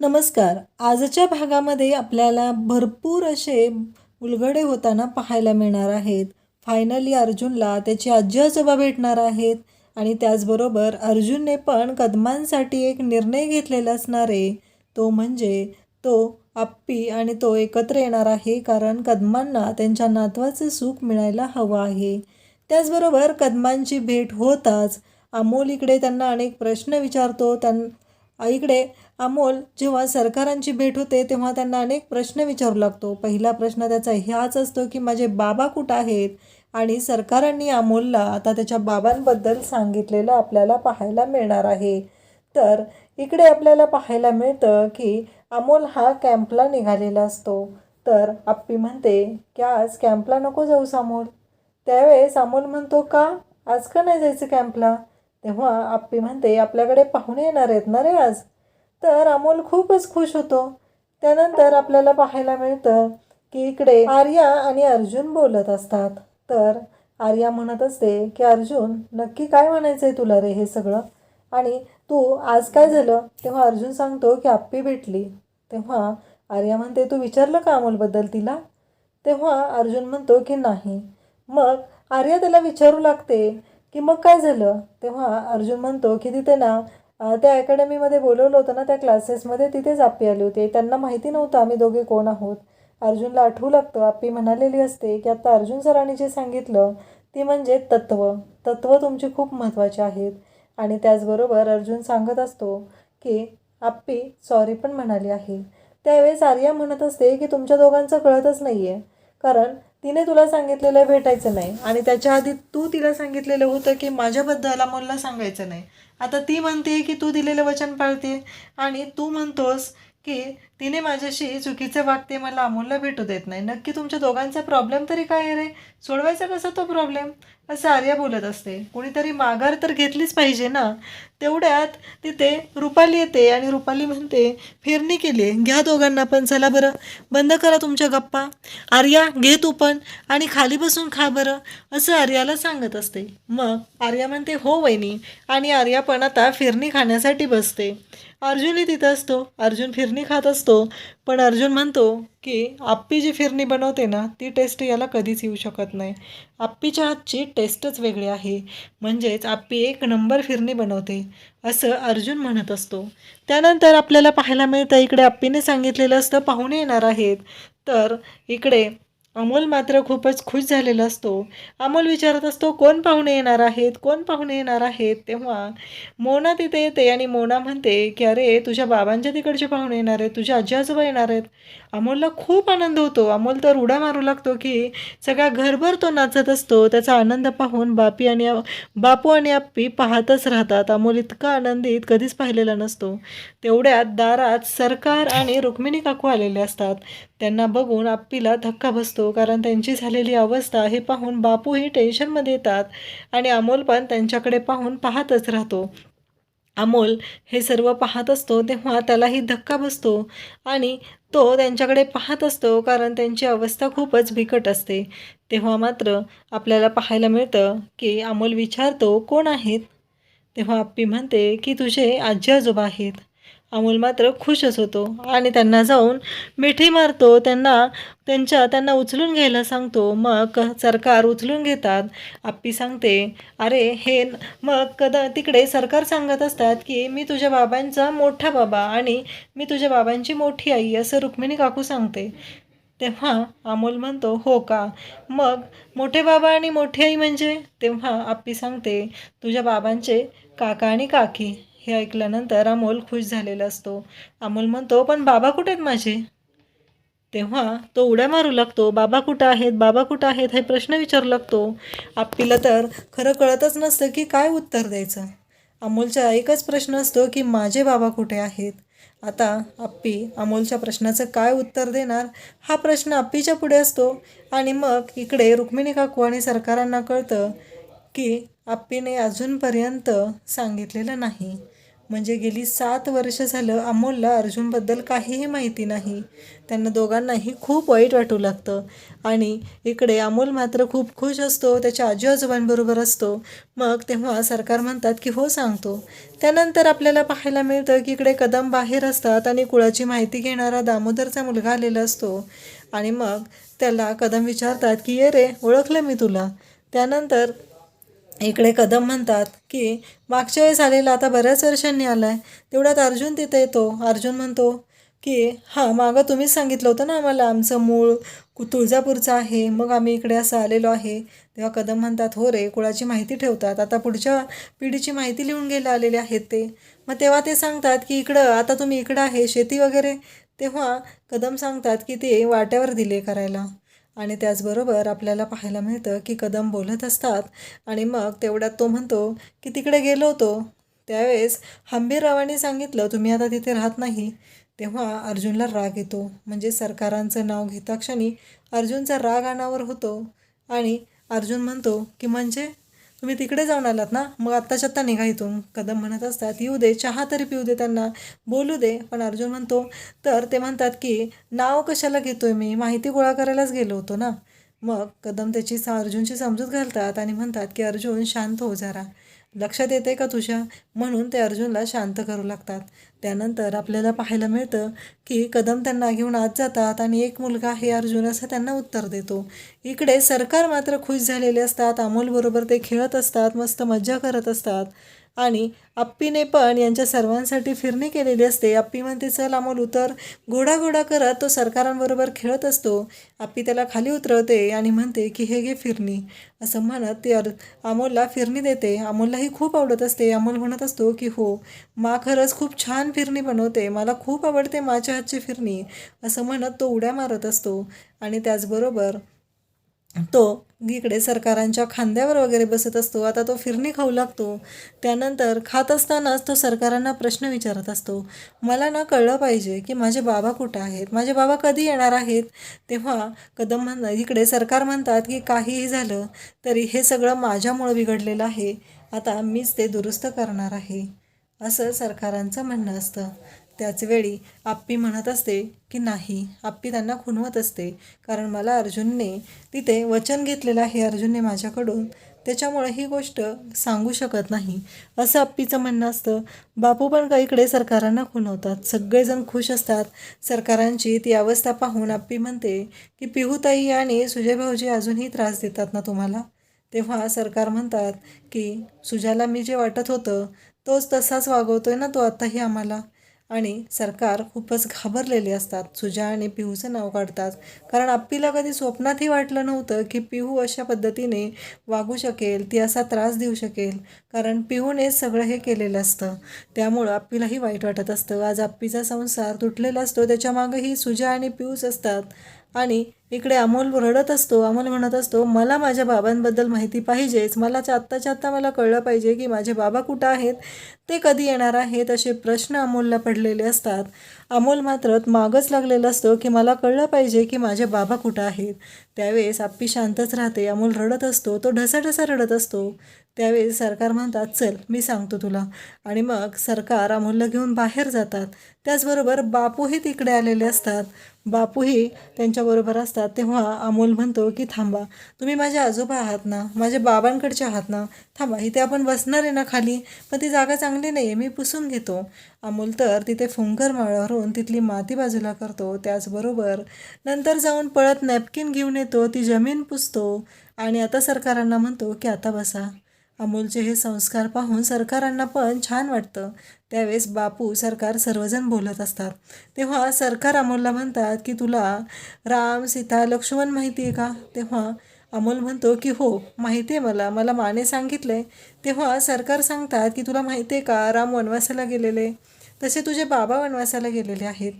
नमस्कार. आजच्या भागामध्ये आपल्याला भरपूर असे उलगडे होताना पाहायला मिळणार आहेत. फायनली अर्जुनला त्याची आजी आजोबा भेटणार आहेत आणि त्याचबरोबर अर्जुनने पण कदमांसाठी एक निर्णय घेतलेला असणार आहे. तो म्हणजे तो आप्पी आणि तो एकत्र येणार आहे कारण कदमांना त्यांच्या नातवाचे सुख मिळायला हवं आहे. त्याचबरोबर कदमांची भेट होताच अमोल इकडे त्यांना अनेक प्रश्न विचारतो. त्यां इकडे अमोल जेव्हा सरकारांची भेट होते तेव्हा त्यांना अनेक प्रश्न विचारू लागतो. पहिला प्रश्न त्याचा ह्याच असतो की माझे बाबा कुठं आहेत? आणि सरकारांनी अमोलला आता त्याच्या बाबांबद्दल सांगितलेलं आपल्याला पाहायला मिळणार आहे. तर इकडे आपल्याला पाहायला मिळतं की अमोल हा कॅम्पला निघालेला असतो. तर आप्पी म्हणते की आज कॅम्पला नको जाऊ अमोल त्यावेळेस अमोल म्हणतो का? आज का नाही जायचं कॅम्पला? तेव्हा आप्पी म्हणते आपल्याकडे पाहुणे येणार आहेत ना रे आज? तर अमोल खूपच खुश होतो. त्यानंतर आपल्याला पाहायला मिळतं की इकडे आर्या आणि अर्जुन बोलत असतात. तर आर्या म्हणत असते की अर्जुन नक्की काय म्हणायचं आहे तुला रे हे सगळं? आणि तू आज काय झालं? तेव्हा अर्जुन सांगतो की आप्पी भेटली. तेव्हा आर्या म्हणते तू विचारलं का अमोलबद्दल तिला? तेव्हा अर्जुन म्हणतो की नाही. मग आर्या त्याला विचारू लागते की मग काय झालं? तेव्हा अर्जुन म्हणतो की तिथे ना त्या अकॅडमीमध्ये बोलवलं होतं ना त्या क्लासेसमध्ये तिथेच आप्पी आली होती. त्यांना माहिती नव्हतं आम्ही दोघे कोण आहोत. अर्जुनला आठवू लागतं. आप्पी म्हणालेली असते की आता अर्जुन सरांनी जे सांगितलं ती म्हणजे तत्त्व तत्त्व तुमची खूप महत्त्वाची आहेत. आणि त्याचबरोबर अर्जुन सांगत असतो की आप्पी सॉरी पण म्हणाली आहे. त्यावेळेस आर्या म्हणत असते की तुमच्या दोघांचं कळतच नाही आहे कारण तिने तुला सांगितलेलं भेटायचं नाही. आणि त्याच्या आधी तू तिला सांगितलेलं होतं की माझ्याबद्दल अमोलला सांगायचं नाही. आता ती म्हणते की तू दिलेलं वचन पाळते. आणि तू म्हणतोस की तिने माझ्याशी चुकीचं वागते मला अमोलला भेटू देत नाही. नक्की तुमच्या दोघांचा प्रॉब्लेम तरी काय रे? सोडवायचा कसा तो प्रॉब्लेम असं आर्या बोलत असते. कुणीतरी माघार तर घेतलीच पाहिजे ना? तेवढ्यात तिथे रुपाली येते आणि रुपाली म्हणते फिरणी केली आहे. घ्या दोघांना पण. चला बरं. बंद करा तुमच्या गप्पा. आर्या घे तू पण. आणि खाली बसून खा बरं. असं आर्याला सांगत असते. मग आर्या म्हणते हो वहिनी. आणि आर्या पण आता फिरणी खाण्यासाठी बसते. अर्जुनही तिथं असतो. अर्जुन फिरणी खात असतो. पण अर्जुन म्हणतो की आप्पी जी फिरणी बनवते ना ती टेस्ट याला कधीच येऊ शकत नाही. आप्पीच्या हातची टेस्टच वेगळी आहे. म्हणजेच आप्पी एक नंबर फिरणी बनवते असं अर्जुन म्हणत असतो. त्यानंतर आपल्याला पाहायला मिळतं इकडे आप्पीने सांगितलेलं असतं पाहुणे येणार आहेत. तर इकडे अमोल मात्र खूपच खुश झालेला असतो. अमोल विचारत असतो कोण पाहुणे येणार आहेत? कोण पाहुणे येणार आहेत? तेव्हा मोना तिथे येते आणि मोना म्हणते की अरे तुझ्या बाबांच्या तिकडचे पाहुणे येणार आहेत तुझ्या आजी आजोबा येणार आहेत. अमोलला खूप आनंद होतो. अमोल तर उडा मारू लागतो की सगळा घरभर तो नाचत असतो. त्याचा आनंद पाहून बापी आणि बापू आणि आप्पी पाहतच राहतात. अमोल इतका आनंदित कधीच पाहिलेला नसतो. तेवढ्यात दारात सरकार आणि रुक्मिणी काकू आलेले असतात. त्यांना बघून आप्पीला धक्का बसतो. कारण त्यांची झालेली अवस्था हे पाहून बापूही टेन्शनमध्ये येतात आणि अमोल पण त्यांच्याकडे पाहून पाहतच राहतो. अमोल हे सर्व पाहत असतो तेव्हा त्यालाही धक्का बसतो आणि तो त्यांच्याकडे पाहत असतो कारण त्यांची अवस्था खूपच बिकट असते. तेव्हा मात्र आपल्याला पाहायला मिळतं की अमोल विचारतो कोण आहेत? तेव्हा आप्पी म्हणते की तुझे आजी आजोबा आहेत. अमोल मात्र खुशच होतो आणि त्यांना जाऊन मिठी मारतो. त्यांना त्यांच्या त्यांना उचलून घ्यायला सांगतो. मग सरकार उचलून घेतात. आप्पी सांगते अरे हे मग कदा तिकडे सरकार सांगत असतात की मी तुझ्या बाबांचा मोठा बाबा आणि मी तुझ्या बाबांची मोठी आई असं रुक्मिणी काकू सांगते. तेव्हा अमोल म्हणतो हो का? मग मोठे बाबा आणि मोठी आई म्हणजे? तेव्हा आप्पी सांगते तुझ्या बाबांचे काका आणि काकी. हे ऐकल्यानंतर अमोल खुश झालेला असतो. अमोल म्हणतो पण बाबा कुठे आहेत माझे? तेव्हा तो उड्या मारू लागतो. बाबा कुठं आहेत? बाबा कुठं आहेत? हे प्रश्न विचारू लागतो. आप्पीला तर खरं कळतच नसतं की काय उत्तर द्यायचं. अमोलचा एकच प्रश्न असतो की माझे बाबा कुठे आहेत? आता आप्पी अमोलच्या प्रश्नाचं काय उत्तर देणार? हा प्रश्न आप्पीच्या पुढे असतो. आणि मग इकडे रुक्मिणी काकू आणि सरकारांना कळतं की आप्पीने अजूनपर्यंत सांगितलेलं नाही. म्हणजे गेली सात वर्ष झालं अमोलला अर्जुनबद्दल काहीही माहिती नाही. त्यांना दोघांनाही खूप वाईट वाटू लागतं. आणि इकडे अमोल मात्र खूप खुश असतो त्याच्या आजी आजोबांबरोबर असतो. मग तेव्हा सरकार म्हणतात की हो सांगतो. त्यानंतर आपल्याला पाहायला मिळतं की इकडे कदम बाहेर असतात आणि कुळाची माहिती घेणारा दामोदरचा मुलगा आलेला असतो. आणि मग त्याला कदम विचारतात की ये रे ओळखलं मी तुला. त्यानंतर इकडे कदम म्हणतात की मागच्या वेळेस आलेला आता बऱ्याच वर्षांनी आला आहे तेवढ्यात अर्जुन तिथे येतो. अर्जुन म्हणतो की हां मागं तुम्हीच सांगितलं होतं ना आम्हाला आमचं मूळ कु तुळजापूरचं आहे. मग आम्ही इकडे असं आलेलो आहे. तेव्हा कदम म्हणतात हो रे कुळाची माहिती ठेवतात. आता पुढच्या पिढीची माहिती लिहून गेले आलेले आहेत ते. मग तेव्हा ते सांगतात की इकडं आता तुम्ही इकडं आहे शेती वगैरे. तेव्हा कदम सांगतात की ते वाट्यावर दिले करायला. आणि त्याचबरोबर आपल्याला पाहायला मिळतं की कदम बोलत असतात आणि मग तेवढ्यात तो म्हणतो की तिकडे गेलो होतो. त्यावेळेस हंबीररावांनी सांगितलं तुम्ही आता तिथे राहत नाही. तेव्हा अर्जुनला राग येतो. म्हणजे सरकारांचं नाव घेता क्षणी अर्जुनचा राग अनावर होतो आणि अर्जुन म्हणतो की म्हणजे तुम्ही तिकडे जाऊन आलात ना मग आत्ताच्या आत्ता निघा इथून. कदम म्हणत असतात येऊ दे चहा तरी पिऊ दे त्यांना. बोलू दे पण अर्जुन म्हणतो तर ते म्हणतात की नाव कशाला घेतोय मी? माहिती गोळा करायलाच गेलो होतो ना. मग कदम त्याची सा अर्जुनची समजूत घालतात आणि म्हणतात की अर्जुन शांत हो जरा. लक्षात येते का तुझ्या? म्हणून ते अर्जुनला शांत करू लागतात. त्यानंतर आपल्याला पाहायला मिळतं की कदम त्यांना घेऊन आत जातात आणि एक मुलगा हे अर्जुन असं त्यांना उत्तर देतो. इकडे सरकार मात्र खुश झालेले असतात. अमोलबरोबर ते खेळत असतात मस्त मज्जा करत असतात. आणि आप्पीने पण यांच्या सर्वांसाठी फिरणी केलेली असते. आप्पी म्हणते चल अमोल उतर. घोडा घोडा करत तो सरकारांबरोबर खेळत असतो. आप्पी त्याला खाली उतरवते आणि म्हणते की हे घे फिरणी. असं म्हणत ती अर अमोलला फिरणी देते. अमोललाही खूप आवडत असते. अमोल म्हणत असतो की हो मा खरंच खूप छान फिरणी बनवते. मला खूप आवडते माच्या हातची फिरणी. असं म्हणत तो उड्या मारत असतो. आणि त्याचबरोबर तो इकडे सरकारांच्या खांद्यावर वगैरे बसत असतो. आता तो फिरणी खाऊ लागतो. त्यानंतर खात असतानाच तो सरकारांना प्रश्न विचारत असतो. मला ना कळलं पाहिजे की माझे बाबा कुठं आहेत? माझे बाबा कधी येणार आहेत? तेव्हा कदम म्हण इकडे सरकार म्हणतात की काहीही झालं तरी हे सगळं माझ्यामुळं बिघडलेलं आहे. आता मीच ते दुरुस्त करणार आहे. असं सरकारांचं म्हणणं असतं. त्याचवेळी आप्पी म्हणत असते की नाही आप्पी त्यांना खुणवत असते. कारण मला अर्जुनने तिथे वचन घेतलेलं आहे अर्जुनने माझ्याकडून. त्याच्यामुळे ही गोष्ट सांगू शकत नाही. असं आप्पीचं म्हणणं असतं. बापू पण काहीकडे सरकारांना खुणवतात. सगळेजण खुश असतात. सरकारांची ती अवस्था पाहून आप्पी म्हणते की पिहूताई आणि सुजय भाऊजी अजूनही त्रास देतात ना तुम्हाला? तेव्हा सरकार म्हणतात की सुजाला मी जे वाटत होतं तोच तसाच वागवतोय ना तो आत्ताही आम्हाला. आणि सरकार खूपच घाबरलेले असतात. सुजा आणि पिहूचं नाव काढतात. कारण आप्पीला कधी स्वप्नातही वाटलं नव्हतं की पिहू अशा पद्धतीने वागू शकेल ती असा त्रास देऊ शकेल. कारण पिहूने सगळं हे केलेलं असतं. त्यामुळं आप्पीलाही वाईट वाटत असतं. आज आप्पीचा संसार तुटलेला असतो. त्याच्यामागंही सुजा आणि पिहूच असतात. आणि इकडे अमोल रडत असतो अमोल म्हणत असतो मला माझ्या बाबांबद्दल माहिती पाहिजेच. मला आत्ताच्या आत्ता मला कळलं पाहिजे की माझे बाबा कुठं आहेत? ते कधी येणार आहेत? असे प्रश्न अमोलला पडलेले असतात. अमोल मात्र मागच लागलेलं असतो की मला कळलं पाहिजे की माझे बाबा कुठं आहेत. त्यावेळेस आप्पी शांतच राहते. अमोल रडत असतो तो ढसाढसा रडत असतो. त्यावेळी सरकार म्हणतात चल मी सांगतो तुला. आणि मग सरकार अमोलला घेऊन बाहेर जातात. त्याचबरोबर बापूही तिकडे आलेले असतात. बापूही त्यांच्याबरोबर असतात. तेव्हा अमोल म्हणतो की थांबा तुम्ही माझे आजोबा आहात ना माझ्या बाबांकडचे आहात ना थांबा इथे आपण बसणार आहे ना खाली पण ती जागा चांगली नाही आहे मी पुसून घेतो. अमोल तर तिथे फुंकर माळावरून तिथली माती बाजूला करतो. त्याचबरोबर नंतर जाऊन पळत नॅपकिन घेऊन येतो. ती जमीन पुसतो. आणि आता सरकारांना म्हणतो की आता बसा. अमोलचे हे संस्कार पाहून सरकारांना पण छान वाटतं. त्यावेळेस बापू सरकार सर्वजण बोलत असतात. तेव्हा सरकार अमोलला म्हणतात की तुला राम सीता लक्ष्मण माहिती आहे का? तेव्हा अमोल म्हणतो की हो माहिती आहे मला. मला माने सांगितले. तेव्हा सरकार सांगतात की तुला माहिती आहे का? राम वनवासाला गेलेले. तसे तुझे बाबा वनवासाला गेलेले आहेत.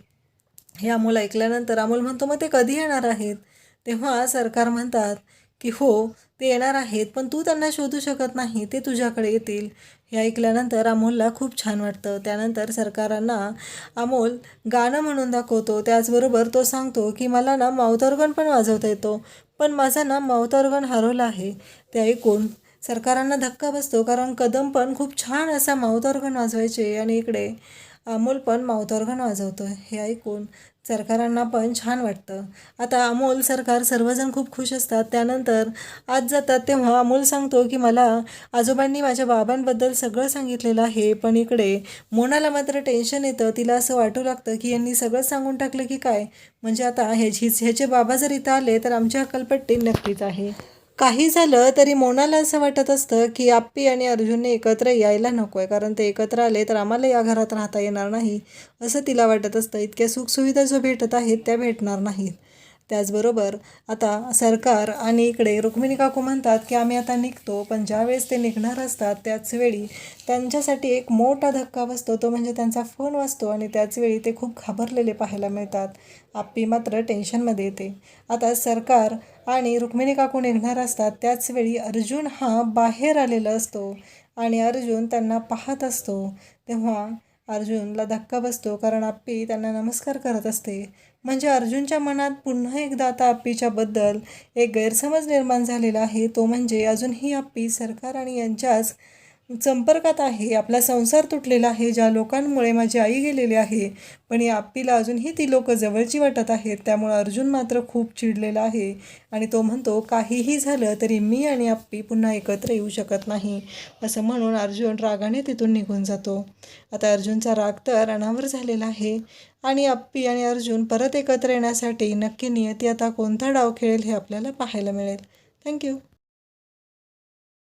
हे अमोल ऐकल्यानंतर अमोल म्हणतो मग ते कधी येणार आहेत? तेव्हा सरकार म्हणतात की हो ते येणार आहेत पण तू त्यांना शोधू शकत नाही ते तुझ्याकडे येतील. हे ऐकल्यानंतर अमोलला खूप छान वाटतं. त्यानंतर सरकारांना अमोल गाणं म्हणून दाखवतो. त्याचबरोबर तो सांगतो की मला ना माउथ पण वाजवता येतो पण माझा ना माउथ हरवला आहे. ते ऐकून सरकारांना धक्का बसतो कारण कदम पण खूप छान असा माउथ वाजवायचे आणि इकडे अमोल पण माउथॉर्गन वाजवतो हे ऐकून सरकारांना पण छान वाटतं. आता अमोल सरकार सर्वजण खूप खुश असतात. त्यानंतर आज जातात तेव्हा अमोल सांगतो की मला आजोबांनी माझ्या बाबांबद्दल सगळं सांगितलेलं आहे पण इकडे मोनाला मात्र टेन्शन येतं. तिला असं वाटू लागतं की यांनी सगळं सांगून टाकलं की काय? म्हणजे आता ह्याची ह्याचे बाबा जर इथं आले तर आमची हक्कलपट्टी नक्कीच आहे. काही झालं तरी मोनाला असं वाटत असतं की आप्पी आणि अर्जुनने एकत्र यायला नको आहे कारण ते एकत्र आले तर आम्हाला या घरात राहता येणार नाही असं तिला वाटत असतं. इतक्या सुखसुविधा जो भेटत आहेत त्या भेटणार नाहीत. त्याचबरोबर आता सरकार आणि इकडे रुक्मिणी काकू म्हणतात की आम्ही आता निघतो पण ज्यावेळेस ते निघणार असतात त्याचवेळी त्यांच्यासाठी एक मोठा धक्का बसतो. तो म्हणजे त्यांचा फोन वाजतो आणि त्याचवेळी ते खूप घाबरलेले पाहायला मिळतात. आप्पी मात्र टेन्शनमध्ये येते. आता सरकार आणि रुक्मिणी काकू निघणार असतात त्याचवेळी अर्जुन हा बाहेर आलेला असतो आणि अर्जुन त्यांना पाहत असतो. तेव्हा अर्जुनला धक्का बसतो कारण आप्पी त्यांना नमस्कार करत असते. म्हणजे अर्जुनच्या मनात पुन्हा एकदा आता आप्पीच्याबद्दल एक गैरसमज निर्माण झालेला आहे. तो म्हणजे अजूनही आप्पी सरकार आणि यांच्याच संपर्कात आहे आपला संसार तुटलेला आहे ज्या लोकांमुळे माझी आई गेलेली आहे. पण या आप्पीला अजूनही ती लोक जवळची वाटत आहेत त्यामुळे अर्जुन मात्र खूप चिडलेला आहे. आणि तो म्हणतो काहीही झालं तरी मी आणि आप्पी पुन्हा एकत्र येऊ शकत नाही. असं म्हणून अर्जुन रागाने तिथून निघून जातो. आता अर्जुनचा राग तर अनावर झालेला आहे. आणि आप्पी आणि अर्जुन परत एकत्र येण्यासाठी नक्की नियती आता कोणता डाव खेळेल हे आपल्याला पाहायला मिळेल. थँक्यू